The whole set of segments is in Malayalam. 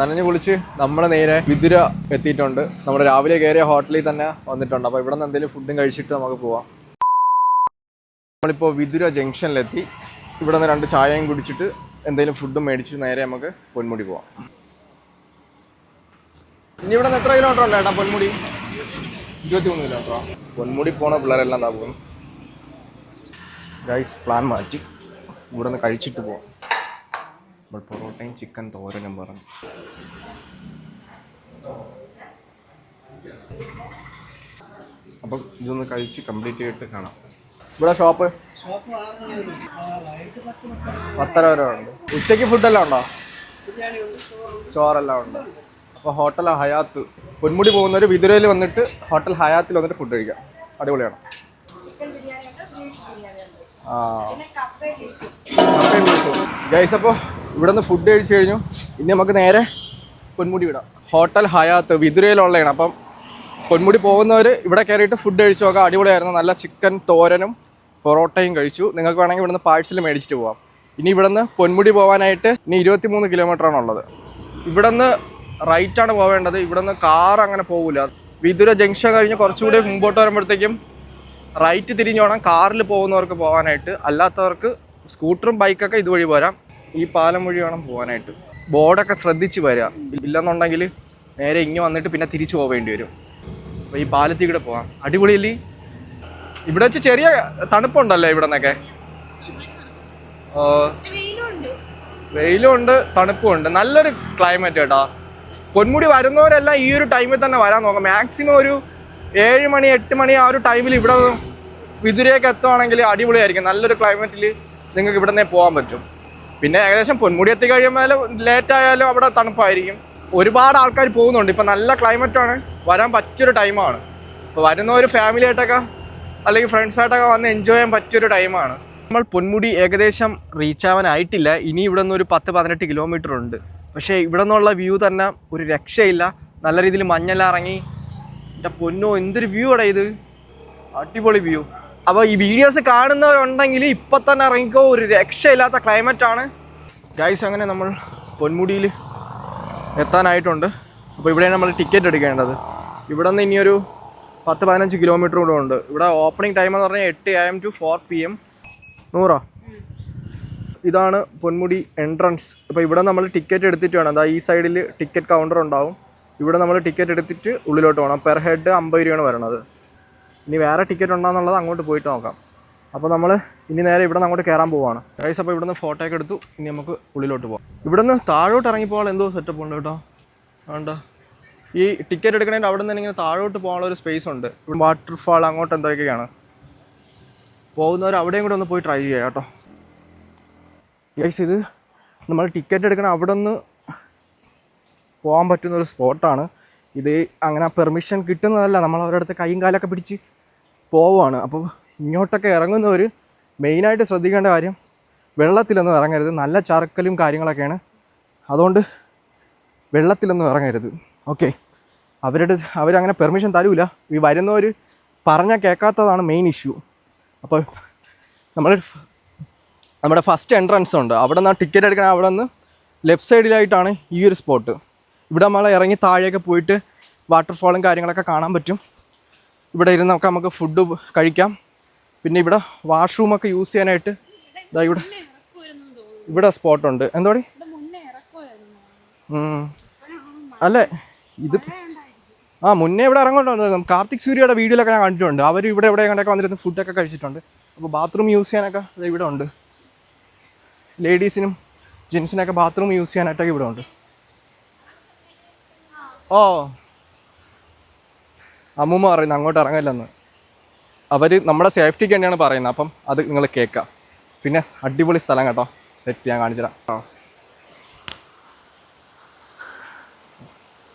നനഞ്ഞു കുളിച്ച് നമ്മുടെ നേരെ വിതുര എത്തിയിട്ടുണ്ട്. നമ്മൾ രാവിലെ കയറിയ ഹോട്ടലിൽ തന്നെ വന്നിട്ടുണ്ട്. അപ്പോൾ ഇവിടെ നിന്ന് എന്തെങ്കിലും ഫുഡും കഴിച്ചിട്ട് നമുക്ക് പോവാം. നമ്മളിപ്പോൾ വിതുര ജംഗ്ഷനിലെത്തി. ഇവിടെ നിന്ന് രണ്ട് ചായയും കുടിച്ചിട്ട് എന്തെങ്കിലും ഫുഡും മേടിച്ച് നേരെ നമുക്ക് പൊന്മുടി പോവാം. ഇനി ഇവിടെ നിന്ന് എത്ര കിലോമീറ്റർ ഉണ്ട് ഏട്ടാ പൊന്മുടി? ഇരുപത്തി മൂന്ന് കിലോമീറ്ററോ പൊന്മുടി പോണ പിള്ളേരെല്ലാം എന്താ പോകും ഗൈസ് പ്ലാൻ മാറ്റി ഇവിടെ നിന്ന് കഴിച്ചിട്ട് പോവാം. നമ്മൾ പൊറോട്ടയും ചിക്കൻ തോരനും പറഞ്ഞു. അപ്പം ഇതൊന്ന് കഴിച്ച് കംപ്ലീറ്റ് ചെയ്തിട്ട് കാണാം. ഇവിടെ ഷോപ്പ്? പത്തര വരെ ഉണ്ട് ഉച്ചയ്ക്ക് ഫുഡെല്ലാം ഉണ്ടോ? ചോറെല്ലാം ഉണ്ട്. അപ്പോൾ ഹോട്ടൽ ഹയാത്ത്. പൊന്മുടി പോകുന്നവർ വിതുരയിൽ വന്നിട്ട് ഹോട്ടൽ ഹയാത്തിൽ വന്നിട്ട് ഫുഡ് കഴിക്കാം. അടിപൊളിയാണ്. ആ. ഗൈസ് അപ്പോൾ ഇവിടെ നിന്ന് ഫുഡ് കഴിച്ചു കഴിഞ്ഞു. ഇനി നമുക്ക് നേരെ പൊന്മുടി വിടാം. ഹോട്ടൽ ഹയാത്ത് വിതുരയിലുള്ളതാണ്. അപ്പം പൊന്മുടി പോകുന്നവർ ഇവിടെ കയറിയിട്ട് ഫുഡ് കഴിച്ചു നോക്കാം. അടിപൊളിയായിരുന്നു. നല്ല ചിക്കൻ തോരനും പൊറോട്ടയും കഴിച്ചു. നിങ്ങൾക്ക് വേണമെങ്കിൽ ഇവിടുന്ന് പാഴ്സൽ മേടിച്ചിട്ട് പോവാം. ഇനി ഇവിടുന്ന് പൊന്മുടി പോകാനായിട്ട് ഇനി ഇരുപത്തി മൂന്ന് കിലോമീറ്ററാണ് ഉള്ളത്. ഇവിടുന്ന് റൈറ്റാണ് പോവേണ്ടത്. ഇവിടുന്ന് കാർ അങ്ങനെ പോകില്ല വിതുര ജംഗ്ഷൻ കഴിഞ്ഞ് കുറച്ചുകൂടി മുമ്പോട്ട് വരുമ്പോഴത്തേക്കും റൈറ്റ് തിരിഞ്ഞു വേണം കാറിൽ പോകുന്നവർക്ക് പോകാനായിട്ട് അല്ലാത്തവർക്ക് സ്കൂട്ടറും ബൈക്കൊക്കെ ഇതുവഴി പോരാം. ഈ പാലം വഴി വേണം പോകാനായിട്ട് ബോർഡൊക്കെ ശ്രദ്ധിച്ച് വരിക ഇല്ലെന്നുണ്ടെങ്കിൽ നേരെ ഇങ്ങ് വന്നിട്ട് പിന്നെ തിരിച്ചു പോവേണ്ടി വരും. അപ്പോൾ ഈ പാലത്തിൽ കൂടെ പോകാം അടിപൊളിയല്ലേ? ഇവിടെ വെച്ച് ചെറിയ തണുപ്പുണ്ടല്ലോ ഇവിടെ നിന്നൊക്കെ വെയിലും ഉണ്ട് തണുപ്പും ഉണ്ട് നല്ലൊരു ക്ലൈമറ്റ് കേട്ടോ. പൊന്മുടി വരുന്നവരെല്ലാം ഈ ഒരു ടൈമിൽ തന്നെ വരാൻ നോക്കാം. മാക്സിമം ഒരു ഏഴ് മണി എട്ട് മണി ആ ഒരു ടൈമിൽ ഇവിടെ വിതുരയൊക്കെ എത്തുവാണെങ്കിൽ അടിപൊളിയായിരിക്കും. നല്ലൊരു ക്ലൈമറ്റിൽ നിങ്ങൾക്ക് ഇവിടെ നിന്നേ പോകാൻ പറ്റും. പിന്നെ ഏകദേശം പൊന്മുടി എത്തി കഴിയുമ്പോൾ ലേറ്റ് ആയാലും അവിടെ തണുപ്പായിരിക്കും. ഒരുപാട് ആൾക്കാർ പോകുന്നുണ്ട്. ഇപ്പം നല്ല ക്ലൈമറ്റാണ് വരാൻ പറ്റിയൊരു ടൈമാണ് ഇപ്പോൾ വരുന്ന ഒരു ഫാമിലി ആയിട്ടൊക്കെ അല്ലെങ്കിൽ ഫ്രണ്ട്സായിട്ടൊക്കെ വന്ന് എൻജോയ് ചെയ്യാൻ പറ്റിയൊരു ടൈമാണ് നമ്മൾ പൊന്മുടി ഏകദേശം റീച്ച് ആവാനായിട്ടില്ല ഇനി ഇവിടെ നിന്ന് ഒരു പത്ത് പതിനെട്ട് കിലോമീറ്റർ ഉണ്ട്. പക്ഷേ ഇവിടെ നിന്നുള്ള വ്യൂ തന്നെ ഒരു രക്ഷയില്ല. നല്ല രീതിയിൽ മഞ്ഞെല്ലാം ഇറങ്ങി. എന്റെ പൊന്നോ എന്തൊരു വ്യൂ ആണ് ഇത്? അടിപൊളി വ്യൂ അപ്പോൾ ഈ വീഡിയോസ് കാണുന്നവരുണ്ടെങ്കിൽ ഇപ്പം തന്നെ ഇറങ്ങിക്കോ. ഒരു രക്ഷയില്ലാത്ത ആണ്. ഗൈസ് അങ്ങനെ നമ്മൾ പൊന്മുടിയിൽ എത്താനായിട്ടുണ്ട്. അപ്പോൾ ഇവിടെയാണ് നമ്മൾ ടിക്കറ്റ് എടുക്കേണ്ടത്. ഇവിടെ നിന്ന് ഇനിയൊരു പത്ത് പതിനഞ്ച് കിലോമീറ്റർ കൂടെ ഉണ്ട്. ഇവിടെ ഓപ്പണിംഗ് ടൈം എന്ന് പറഞ്ഞാൽ എട്ട് A M to four P M നൂറോ? ഇതാണ് പൊന്മുടി എൻട്രൻസ് അപ്പോൾ ഇവിടെ നമ്മൾ ടിക്കറ്റ് എടുത്തിട്ട് വേണം. അതാ ഈ സൈഡിൽ ടിക്കറ്റ് കൗണ്ടർ ഉണ്ടാവും. ഇവിടെ നമ്മൾ ടിക്കറ്റ് എടുത്തിട്ട് ഉള്ളിലോട്ട് പോകണം പെർ ഹെഡ് അമ്പത് രൂപയാണ് വരണത്. ഇനി വേറെ ടിക്കറ്റ് ഉണ്ടോയെന്നുള്ളത് അങ്ങോട്ട് പോയിട്ട് നോക്കാം. അപ്പോൾ നമ്മൾ ഇനി നേരെ ഇവിടെ നിന്ന് അങ്ങോട്ട് കയറാൻ പോവാണ്. ഗൈസ് അപ്പോൾ ഇവിടുന്ന് ഫോട്ടോ ഒക്കെ എടുത്തു. ഇനി നമുക്ക് ഉള്ളിലോട്ട് പോകാം ഇവിടുന്ന് താഴോട്ട് ഇറങ്ങിപ്പോൾ എന്തോ സെറ്റപ്പ് ഉണ്ട് കേട്ടോ. വേണ്ട ഈ ടിക്കറ്റ് എടുക്കണേന്റെ അവിടെ നിന്ന് ഇങ്ങനെ താഴോട്ട് പോകാനുള്ള ഒരു സ്പേസ് ഉണ്ട്. വാട്ടർഫാൾ അങ്ങോട്ട് എന്തൊക്കെയാണ്? പോകുന്നവർ അവിടെയും കൂടെ ഒന്ന് പോയി ട്രൈ ചെയ്യാം കേട്ടോ. ഗൈസ് ഇത് നമ്മൾ ടിക്കറ്റ് എടുക്കണ അവിടെ നിന്ന് പോകാൻ പറ്റുന്ന ഒരു സ്പോട്ടാണ് ഇത് അങ്ങനെ പെർമിഷൻ കിട്ടുന്നതല്ല. നമ്മൾ അവരുടെ അടുത്ത് കൈയും കാലൊക്കെ പിടിച്ച് പോവുകയാണ്. അപ്പോൾ ഇങ്ങോട്ടൊക്കെ ഇറങ്ങുന്നവർ മെയിനായിട്ട് ശ്രദ്ധിക്കേണ്ട കാര്യം വെള്ളത്തിലൊന്നും ഇറങ്ങരുത്. നല്ല ചറക്കലും കാര്യങ്ങളൊക്കെയാണ്. അതുകൊണ്ട് വെള്ളത്തിലൊന്നും ഇറങ്ങരുത്. ഓക്കെ. അവരുടെ അവരങ്ങനെ പെർമിഷൻ തരൂല. ഈ വരുന്നവർ പറഞ്ഞാൽ കേൾക്കാത്തതാണ് മെയിൻ ഇഷ്യൂ. അപ്പോൾ നമ്മൾ നമ്മുടെ ഫസ്റ്റ് എൻട്രൻസ് ഉണ്ട്. അവിടെ നിന്ന് ടിക്കറ്റ് എടുക്കണം അവിടെ നിന്ന് ലെഫ്റ്റ് സൈഡിലായിട്ടാണ് ഈ ഒരു സ്പോട്ട്. ഇവിടെ നമ്മൾ ഇറങ്ങി താഴെയൊക്കെ പോയിട്ട് വാട്ടർഫോളും കാര്യങ്ങളൊക്കെ കാണാൻ പറ്റും. ഇവിടെ ഇരുന്ന് നമുക്ക് നമുക്ക് ഫുഡ് കഴിക്കാം. പിന്നെ ഇവിടെ വാഷ്റൂമൊക്കെ യൂസ് ചെയ്യാനായിട്ട് ഇതാ ഇവിടെ ഇവിടെ സ്പോട്ടുണ്ട് എന്തോടി? അല്ല ഇത് ആ മുന്നേ ഇവിടെ ഇറങ്ങോട്ടുണ്ട് കാർത്തിക് സൂര്യയുടെ വീഡിയോയിലൊക്കെ ഞാൻ കണ്ടിട്ടുണ്ട്. അവർ ഇവിടെ എവിടെ കണ്ടൊക്കെ വന്നിരുന്ന് ഫുഡൊക്കെ കഴിച്ചിട്ടുണ്ട്. അപ്പോൾ ബാത്റൂം യൂസ് ചെയ്യാനൊക്കെ ഇവിടെ ഉണ്ട്. ലേഡീസിനും ജെൻസിനൊക്കെ ബാത്റൂം യൂസ് ചെയ്യാനായിട്ടൊക്കെ ഇവിടെ ഉണ്ട്. ഓ. അമ്മൂമ്മ പറയുന്നത് അങ്ങോട്ട് ഇറങ്ങില്ലെന്ന്. അവർ നമ്മുടെ സേഫ്റ്റിക്ക് തന്നെയാണ് പറയുന്നത്. അപ്പം അത് നിങ്ങൾ കേൾക്കാം. പിന്നെ അടിപൊളി സ്ഥലം കേട്ടോ. സെറ്റ് ഞാൻ കാണിച്ചുതരാം.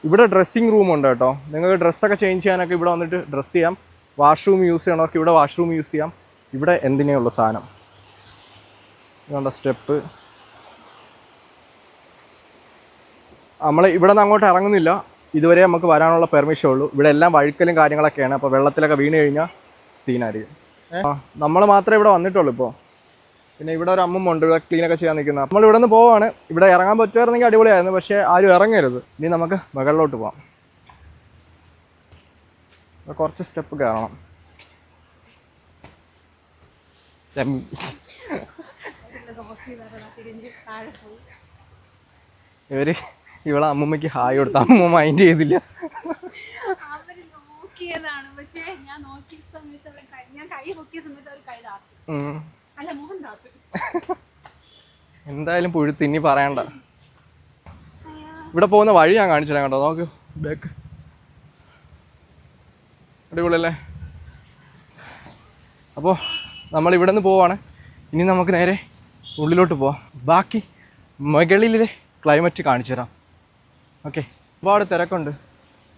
ഇവിടെ ഡ്രസ്സിങ് റൂം ഉണ്ട് കേട്ടോ. നിങ്ങൾക്ക് ഡ്രസ്സൊക്കെ ചേഞ്ച് ചെയ്യാനൊക്കെ ഇവിടെ വന്നിട്ട് ഡ്രസ്സ് ചെയ്യാം. വാഷ്റൂം യൂസ് ചെയ്യണമൊക്കെ ഇവിടെ വാഷ്റൂം യൂസ് ചെയ്യാം. ഇവിടെ എന്തിനേ ഉള്ളൂ സാധനം? ഇതുകൊണ്ട് സ്റ്റെപ്പ് നമ്മൾ ഇവിടെ നിന്ന് അങ്ങോട്ട് ഇറങ്ങുന്നില്ല. ഇതുവരെ നമുക്ക് വരാനുള്ള പെർമിഷൻ ഉള്ളൂ. ഇവിടെ എല്ലാം വഴുക്കലും കാര്യങ്ങളൊക്കെയാണ്. അപ്പോൾ വെള്ളത്തിലൊക്കെ വീണ് കഴിഞ്ഞാൽ സീനായിരിക്കും നമ്മൾ മാത്രമേ ഇവിടെ വന്നിട്ടുള്ളൂ ഇപ്പോൾ പിന്നെ ഇവിടെ ഒരു അമ്മ ഉണ്ട്. ഇവിടെ ക്ലീനൊക്കെ ചെയ്യാൻ നിൽക്കുന്നത് നമ്മൾ ഇവിടെ നിന്ന് പോവാണ്. ഇവിടെ ഇറങ്ങാൻ പറ്റുമായിരുന്നെങ്കിൽ അടിപൊളിയായിരുന്നു. പക്ഷേ ആരും ഇറങ്ങരുത്. ഇനി നമുക്ക് മുകളിലോട്ട് പോവാം. കുറച്ച് സ്റ്റെപ്പ് കയറണം ഇവർ ഇവളെ അമ്മമ്മയ്ക്ക് ഹായ് കൊടുത്ത. അമ്മ മൈൻഡ് ചെയ്തില്ല. എന്തായാലും പുഴുത്ത് ഇനി പറയണ്ട. ഇവിടെ പോകുന്ന വഴി ഞാൻ കാണിച്ചു തരാം കേട്ടോ. നോക്ക്. ബാക്ക് അടിപൊളിയല്ലേ? അപ്പോൾ നമ്മൾ ഇവിടെ നിന്ന് പോവാണ്. ഇനി നമുക്ക് നേരെ ഉള്ളിലോട്ട് പോവാം. ബാക്കി മുകളിലെ ക്ലൈമറ്റ് കാണിച്ചു തരാം ഓക്കെ. ഒരുപാട് തിരക്കുണ്ട്.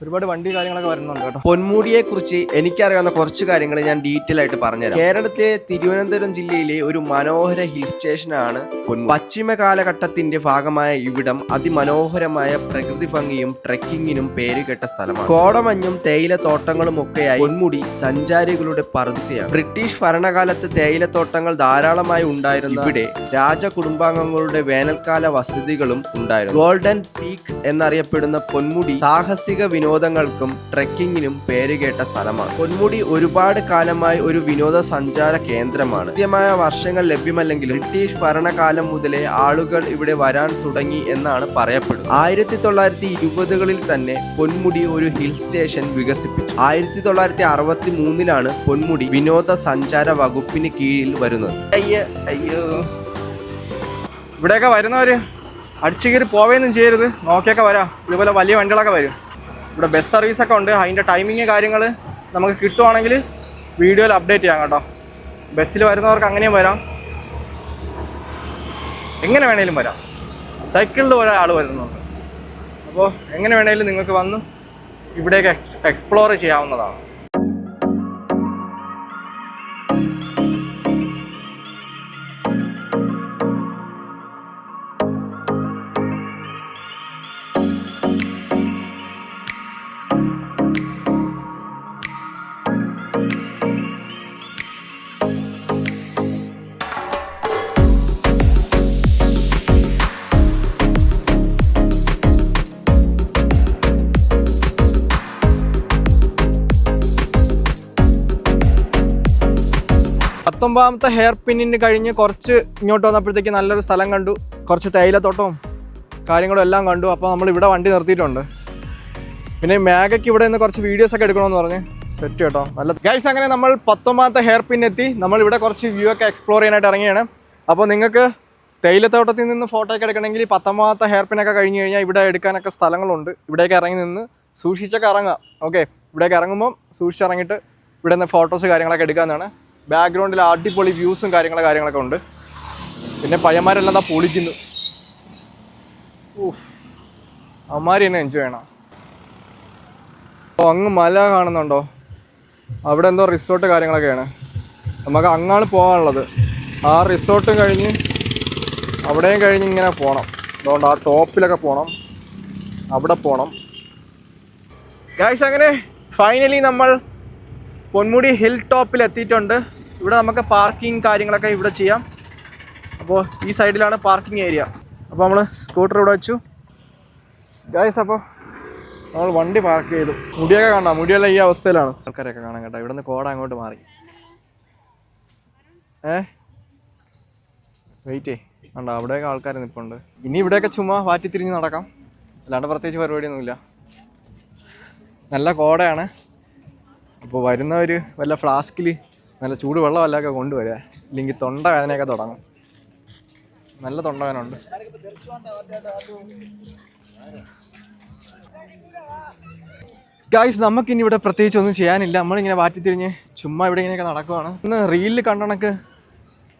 ഒരുപാട് വണ്ടി കാര്യങ്ങളൊക്കെ വരുന്നുണ്ട് കേട്ടോ. പൊന്മുടിയെ കുറിച്ച് എനിക്കറിയാവുന്ന കുറച്ച് കാര്യങ്ങൾ ഞാൻ ഡീറ്റെയിൽ ആയിട്ട് പറഞ്ഞുതരാം. കേരളത്തിലെ തിരുവനന്തപുരം ജില്ലയിലെ ഒരു മനോഹര ഹിൽ സ്റ്റേഷനാണ് പൊന്മുടി. പശ്ചിമ കാലഘട്ടത്തിന്റെ ഭാഗമായ ഇവിടം അതിമനോഹരമായ പ്രകൃതി ഭംഗിയും ട്രെക്കിങ്ങിനും പേരുകെട്ട സ്ഥലമാണ്. കോടമഞ്ഞും തേയിലത്തോട്ടങ്ങളും ഒക്കെയായി പൊന്മുടി സഞ്ചാരികളുടെ പറുദിസയാണ് ബ്രിട്ടീഷ് ഭരണകാലത്ത് തേയിലത്തോട്ടങ്ങൾ ധാരാളമായി ഉണ്ടായിരുന്ന ഇവിടെ രാജകുടുംബാംഗങ്ങളുടെ വേനൽക്കാല വസതികളും ഉണ്ടായിരുന്നു. ഗോൾഡൻ പീക്ക് എന്നറിയപ്പെടുന്ന പൊന്മുടി സാഹസിക വിനോദങ്ങൾക്കും ട്രെക്കിങ്ങിനും പേരുകേട്ട സ്ഥലമാണ്. പൊന്മുടി ഒരുപാട് കാലമായി ഒരു വിനോദസഞ്ചാര കേന്ദ്രമാണ്. കൃത്യമായ വർഷങ്ങൾ ലഭ്യമല്ലെങ്കിലും ബ്രിട്ടീഷ് ഭരണകാലം മുതലേ ആളുകൾ ഇവിടെ വരാൻ തുടങ്ങി എന്നാണ് പറയപ്പെടുന്നത്. ആയിരത്തി തൊള്ളായിരത്തി ഇരുപതുകളിൽ തന്നെ പൊന്മുടി ഒരു ഹിൽ സ്റ്റേഷൻ വികസിപ്പിച്ചു. ആയിരത്തി തൊള്ളായിരത്തി അറുപത്തി മൂന്നിലാണ് പൊന്മുടി വിനോദസഞ്ചാര വകുപ്പിന് കീഴിൽ വരുന്നത്. അയ്യോ അയ്യോ. ഇവിടെയൊക്കെ വരുന്നവര് അടിച്ചു കയറി പോവേന്നും ചെയ്യരുത്. നോക്കിയൊക്കെ വരാം. ഇതുപോലെ വലിയ വണ്ടികളൊക്കെ വരും. ഇവിടെ ബസ് സർവീസൊക്കെ ഉണ്ട്. അതിന്റെ ടൈമിങ് കാര്യങ്ങൾ നമുക്ക് കിട്ടുവാണെങ്കിൽ വീഡിയോയിൽ അപ്ഡേറ്റ് ചെയ്യാം കേട്ടോ. ബസ്സിൽ വരുന്നവർക്ക് അങ്ങനെയും വരാം. എങ്ങനെ വേണേലും വരാം. സൈക്കിളിൽ ഒരാൾ വരുന്നുണ്ട്. അപ്പോൾ എങ്ങനെ വേണേലും നിങ്ങൾക്ക് വന്ന് ഇവിടെയൊക്കെ എക്സ്പ്ലോർ ചെയ്യാവുന്നതാണ്. പത്തൊമ്പതാമത്തെ ഹെയർ പിന്നിന് കഴിഞ്ഞ് കുറച്ച് ഇങ്ങോട്ട് വന്നപ്പോഴത്തേക്ക് നല്ലൊരു സ്ഥലം കണ്ടു. കുറച്ച് തേയിലത്തോട്ടവും കാര്യങ്ങളും എല്ലാം കണ്ടു. അപ്പോൾ നമ്മൾ ഇവിടെ വണ്ടി നിർത്തിയിട്ടുണ്ട്. പിന്നെ മേഘയ്ക്ക് ഇവിടെ നിന്ന് കുറച്ച് വീഡിയോസ് ഒക്കെ എടുക്കണമെന്ന് പറഞ്ഞ് സെറ്റ് കേട്ടോ. നല്ല ഗൈസ് അങ്ങനെ നമ്മൾ പത്തൊമ്പതാമത്തെ ഹെയർ പിൻ എത്തി. നമ്മൾ ഇവിടെ കുറച്ച് വ്യൂ ഒക്കെ എക്സ്പ്ലോർ ചെയ്യാനായിട്ട് ഇറങ്ങിയാണ്. അപ്പോൾ നിങ്ങൾക്ക് തേയിലത്തോട്ടത്തിൽ നിന്ന് ഫോട്ടോ ഒക്കെ എടുക്കണമെങ്കിൽ പത്തൊമ്പതാമത്തെ ഹെയർ പിന്നൊക്കെ കഴിഞ്ഞ് കഴിഞ്ഞാൽ ഇവിടെ എടുക്കാനൊക്കെ സ്ഥലങ്ങളുണ്ട്. ഇവിടേക്ക് ഇറങ്ങി നിന്ന് സൂക്ഷിച്ചൊക്കെ ഇറങ്ങാം. ഓക്കെ ഇവിടേക്ക് ഇറങ്ങുമ്പോൾ സൂക്ഷിച്ചിറങ്ങിയിട്ട് ഇവിടെ നിന്ന് ഫോട്ടോസ് കാര്യങ്ങളൊക്കെ എടുക്കാമെന്നാണ്. ബാക്ക്ഗ്രൗണ്ടിൽ അടിപൊളി വ്യൂസും കാര്യങ്ങളും കാര്യങ്ങളൊക്കെ ഉണ്ട്. പിന്നെ പയ്യന്മാരെല്ലാം എന്താ പൊളിക്കുന്നു. അമ്മാരി തന്നെ എൻജോയ് ചെയ്യണം. അപ്പോൾ അങ്ങ് മല കാണുന്നുണ്ടോ? അവിടെ എന്തോ റിസോർട്ട് കാര്യങ്ങളൊക്കെയാണ്. നമുക്ക് അങ്ങാണ് പോകാനുള്ളത്. ആ റിസോർട്ടും കഴിഞ്ഞ് അവിടെയും കഴിഞ്ഞ് ഇങ്ങനെ പോകണം അതുകൊണ്ട് ആ ടോപ്പിലൊക്കെ പോകണം അവിടെ പോകണം ഗായ്സ് അങ്ങനെ ഫൈനലി നമ്മൾ പൊന്മുടി ഹിൽ ടോപ്പിൽ എത്തിയിട്ടുണ്ട് ഇവിടെ നമുക്ക് പാർക്കിംഗ് കാര്യങ്ങളൊക്കെ ഇവിടെ ചെയ്യാം. അപ്പോൾ ഈ സൈഡിലാണ് പാർക്കിംഗ് ഏരിയ. അപ്പോൾ നമ്മൾ സ്കൂട്ടർ ഇവിടെ വെച്ചു. ഗായസ് അപ്പോൾ നമ്മൾ വണ്ടി പാർക്ക് ചെയ്തു. മുടിയൊക്കെ കാണാം മുടിയെല്ലാം ഈ അവസ്ഥയിലാണ്. ആൾക്കാരൊക്കെ കാണാം കേട്ടോ. ഇവിടെ നിന്ന് കോട അങ്ങോട്ട് മാറി. ഏ? വെയിറ്റേ കണ്ടോ? അവിടെയൊക്കെ ആൾക്കാർ നിൽപ്പുണ്ട് ഇനി ഇവിടെയൊക്കെ ചുമ്മാ വാറ്റിത്തിരിഞ്ഞ് നടക്കാം. അല്ലാണ്ട് പ്രത്യേകിച്ച് പരിപാടിയൊന്നുമില്ല. നല്ല കോടയാണ്. അപ്പോൾ വരുന്നവർ വല്ല ഫ്ലാസ്കിൽ നല്ല ചൂട് വെള്ളം വല്ലതൊക്കെ കൊണ്ടുവരിക. ഇല്ലെങ്കിൽ തൊണ്ട വേദനയൊക്കെ തുടങ്ങും. നല്ല തൊണ്ട ഉണ്ട്. ഗായ്സ് നമുക്കിനി ഇവിടെ പ്രത്യേകിച്ച് ഒന്നും ചെയ്യാനില്ല. നമ്മളിങ്ങനെ വാറ്റി തിരിഞ്ഞ് ചുമ്മാ ഇവിടെ ഇങ്ങനെയൊക്കെ നടക്കുവാണ്. ഇന്ന് റീലിൽ കണ്ടണക്ക്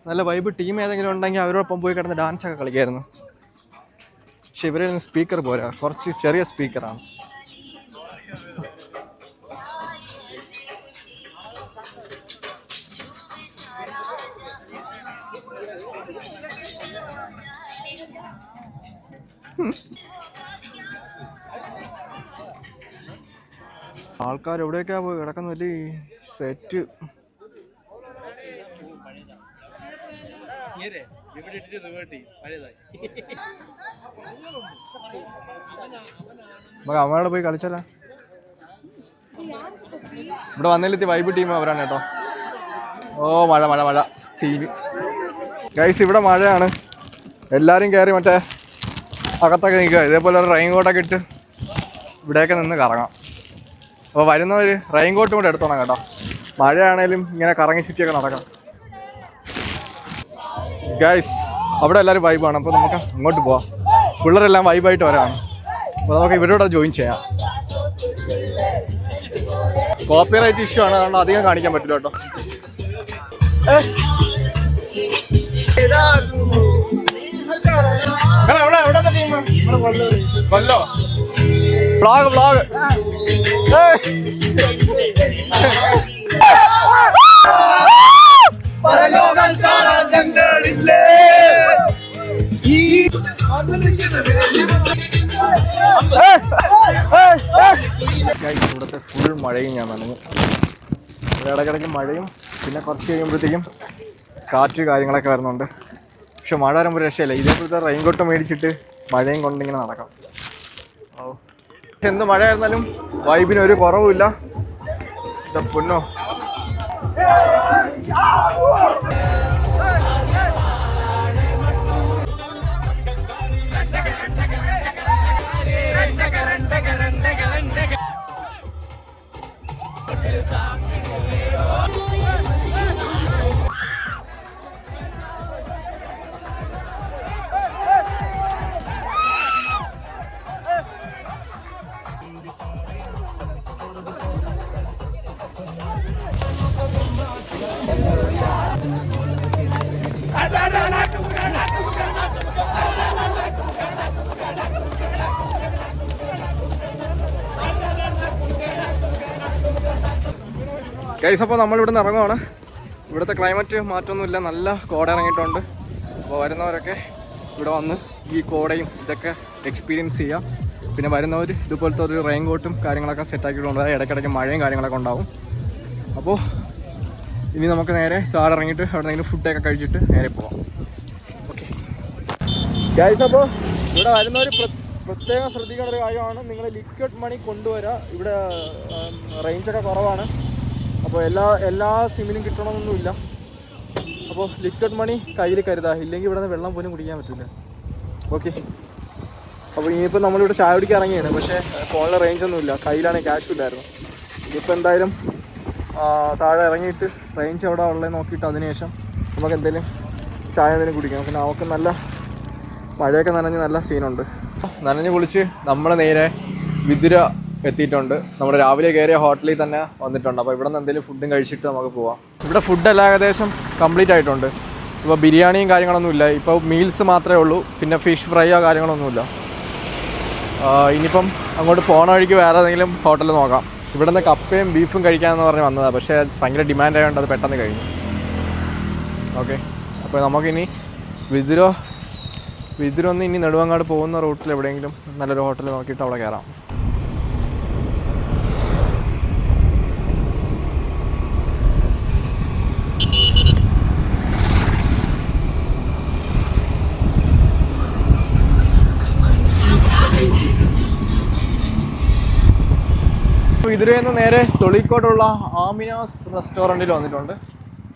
നല്ല വൈബ് ടീം ഏതെങ്കിലും ഉണ്ടെങ്കിൽ അവരോടൊപ്പം പോയി കിടന്ന് ഡാൻസ് ഒക്കെ കളിക്കായിരുന്നു. പക്ഷെ ഇവരെ സ്പീക്കർ പോരാ. കുറച്ച് ചെറിയ സ്പീക്കറാണ് ആൾക്കാർ എവിടെയൊക്കെയാ പോയി കിടക്കുന്ന വലിയ സെറ്റ്. നമുക്ക് അമ്മയോടെ പോയി കളിച്ചല്ല ഇവിടെ വന്നതിലെത്തി വൈബ് ടീം അവരാണ് കേട്ടോ. ഓ മഴ മഴ മഴ. സീന് ഗൈസ് ഇവിടെ മഴയാണ്. എല്ലാരും കയറി മറ്റേ അകത്തൊക്കെ നിൽക്കുക. ഇതേപോലെ ഒരു റെയിൻ കോട്ടൊക്കെ ഇട്ട് ഇവിടെയൊക്കെ നിന്ന് കറങ്ങാം. അപ്പോൾ വരുന്നവർ റെയിൻ കോട്ടും കൂടെ എടുത്തോണം കേട്ടോ. മഴയാണേലും ഇങ്ങനെ കറങ്ങി ചുറ്റിയൊക്കെ നടക്കാം ഗൈസ് അവിടെ എല്ലാവരും വൈബാണ് അപ്പോൾ നമുക്ക് അങ്ങോട്ട് പോവാം. പിള്ളേരെല്ലാം വൈബായിട്ട് വരാണ്. അപ്പോൾ നമുക്ക് ഇവരോട് ജോയിൻ ചെയ്യാം. കോപ്പിറൈറ്റ് ഇഷ്യൂ ആണ്. അതുകൊണ്ട് അധികം കാണിക്കാൻ പറ്റില്ല കേട്ടോ. ബ്ലോഗ് എടാ, വ്ളോഗ് വ്ളോഗ് ഇവിടുത്തെ ഫുൾ മഴയും ഞാൻ നനഞ്ഞു. ഇടയ്ക്കിടയ്ക്ക് മഴയും പിന്നെ കുറച്ച് കഴിയുമ്പോഴത്തേക്കും കാറ്റ് കാര്യങ്ങളൊക്കെ വരുന്നുണ്ട്. പക്ഷെ മഴ വരുമ്പോൾ രക്ഷയില്ല. ഇതേപോലത്തെ റെയിൻകോട്ട് മേടിച്ചിട്ട് മഴയും കൊണ്ടിങ്ങനെ നടക്കാം ഓ എന്ത് മഴയായിരുന്നാലും വൈബിന് ഒരു കുറവുമില്ല. പൊന്നോ. ഗൈസ് അപ്പോൾ നമ്മളിവിടെ നിന്ന് ഇറങ്ങുവാണ്. ഇവിടുത്തെ ക്ലൈമറ്റ് മാറ്റമൊന്നുമില്ല. നല്ല കോട ഇറങ്ങിയിട്ടുണ്ട്. അപ്പോൾ വരുന്നവരൊക്കെ ഇവിടെ വന്ന് ഈ കോടയും ഇതൊക്കെ എക്സ്പീരിയൻസ് ചെയ്യാം. പിന്നെ വരുന്നവർ ഇതുപോലത്തെ ഒരു റെയിൻ കോട്ടും കാര്യങ്ങളൊക്കെ സെറ്റാക്കിയിട്ടുണ്ട് ഇടയ്ക്കിടയ്ക്ക് മഴയും കാര്യങ്ങളൊക്കെ ഉണ്ടാവും. അപ്പോൾ ഇനി നമുക്ക് നേരെ താഴെ ഇറങ്ങിയിട്ട് അവിടെ നിന്നെങ്കിലും ഫുഡൊക്കെ കഴിച്ചിട്ട് നേരെ പോവാം. ഓക്കെ ഗൈസ് അപ്പോൾ ഇവിടെ വരുന്നവർ പ്രത്യേകം ശ്രദ്ധിക്കേണ്ട ഒരു കാര്യമാണ്. നിങ്ങൾ ലിക്വിഡ് മണി കൊണ്ടുവരിക ഇവിടെ റേഞ്ചൊക്കെ കുറവാണ്. അപ്പോൾ എല്ലാ എല്ലാ സിമ്മിനും കിട്ടണമെന്നൊന്നുമില്ല. അപ്പോൾ ലിക്വിഡ് മണി കയ്യിൽ കരുതാ. ഇല്ലെങ്കിൽ ഇവിടെ നിന്ന് വെള്ളം പോലും കുടിക്കാൻ പറ്റില്ല ഓക്കെ അപ്പോൾ ഇനിയിപ്പോൾ നമ്മളിവിടെ ചായ കുടിക്കാൻ ഇറങ്ങിയാണ്. പക്ഷേ ഫോണിൽ റേഞ്ച് ഒന്നുമില്ല. കയ്യിലാണ് ക്യാഷും ഇല്ലായിരുന്നു. ഇനിയിപ്പോൾ എന്തായാലും താഴെ ഇറങ്ങിയിട്ട് റേഞ്ച് എവിടെ ഉള്ളത് നോക്കിയിട്ട് അതിനുശേഷം നമുക്ക് എന്തെങ്കിലും ചായ എന്തെങ്കിലും കുടിക്കാം. പിന്നെ അവൾക്ക് നല്ല മഴയൊക്കെ നനഞ്ഞ് നല്ല സീനുണ്ട് നനഞ്ഞ് കുളിച്ച് നമ്മൾ നേരെ വിതുര എത്തിയിട്ടുണ്ട്. നമ്മൾ രാവിലെ കയറിയ ഹോട്ടലിൽ തന്നെ വന്നിട്ടുണ്ട്. അപ്പോൾ ഇവിടെ നിന്ന് എന്തെങ്കിലും ഫുഡും കഴിച്ചിട്ട് നമുക്ക് പോവാം. ഇവിടെ ഫുഡെല്ലാം ഏകദേശം കംപ്ലീറ്റ് ആയിട്ടുണ്ട്. ഇപ്പോൾ ബിരിയാണിയും കാര്യങ്ങളൊന്നും ഇല്ല. ഇപ്പോൾ മീൽസ് മാത്രമേ ഉള്ളൂ. പിന്നെ ഫിഷ് ഫ്രൈയോ കാര്യങ്ങളൊന്നുമില്ല ഇനിയിപ്പം അങ്ങോട്ട് പോണ വഴിക്ക് വേറെ ഏതെങ്കിലും ഹോട്ടലിൽ നോക്കാം. ഇവിടെ നിന്ന് കപ്പയും ബീഫും കഴിക്കാമെന്ന് പറഞ്ഞ് വന്നതാണ് പക്ഷേ അത് ഭയങ്കര ഡിമാൻഡ് ആയതുകൊണ്ട് അത് പെട്ടെന്ന് കഴിഞ്ഞു. ഓക്കെ അപ്പോൾ നമുക്കിനി വിതുരോ വിതുരൊന്ന് ഇനി നെടുവങ്ങാട് പോകുന്ന റൂട്ടിൽ എവിടെയെങ്കിലും നല്ലൊരു ഹോട്ടൽ നോക്കിയിട്ട് അവിടെ കയറാം. വിതുരയിൽ നിന്ന് നേരെ തൊളിക്കോട്ടുള്ള ആമിനാസ് റെസ്റ്റോറന്റിൽ വന്നിട്ടുണ്ട്.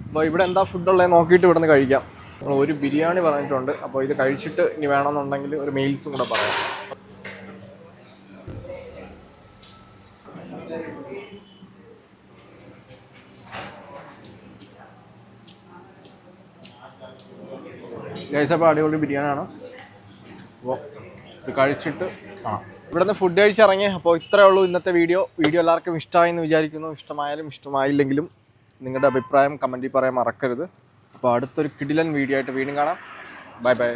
അപ്പോൾ ഇവിടെ എന്താ ഫുഡുള്ളത് നോക്കിയിട്ട് ഇവിടെ നിന്ന് കഴിക്കാം. നമ്മൾ ഒരു ബിരിയാണി പറഞ്ഞിട്ടുണ്ട്. അപ്പോൾ ഇത് കഴിച്ചിട്ട് ഇനി വേണമെന്നുണ്ടെങ്കിൽ ഒരു മെയിൽസും കൂടെ പറയാം. ഗൈസ് അപ്പോൾ അടിപൊളി ബിരിയാണിയാണ്. അപ്പോൾ ഇത് കഴിച്ചിട്ട് കാണാം. ഇവിടെ നിന്ന് ഫുഡ് കഴിച്ചിറങ്ങി. അപ്പോൾ ഇത്രയേ ഉള്ളൂ ഇന്നത്തെ വീഡിയോ വീഡിയോ എല്ലാവർക്കും ഇഷ്ടമായി എന്ന് വിചാരിക്കുന്നു. ഇഷ്ടമായാലും ഇഷ്ടമായില്ലെങ്കിലും നിങ്ങളുടെ അഭിപ്രായം കമന്റിൽ പറയാൻ മറക്കരുത്. അപ്പോൾ അടുത്തൊരു കിടിലൻ വീഡിയോ ആയിട്ട് വീണ്ടും കാണാം. Bye bye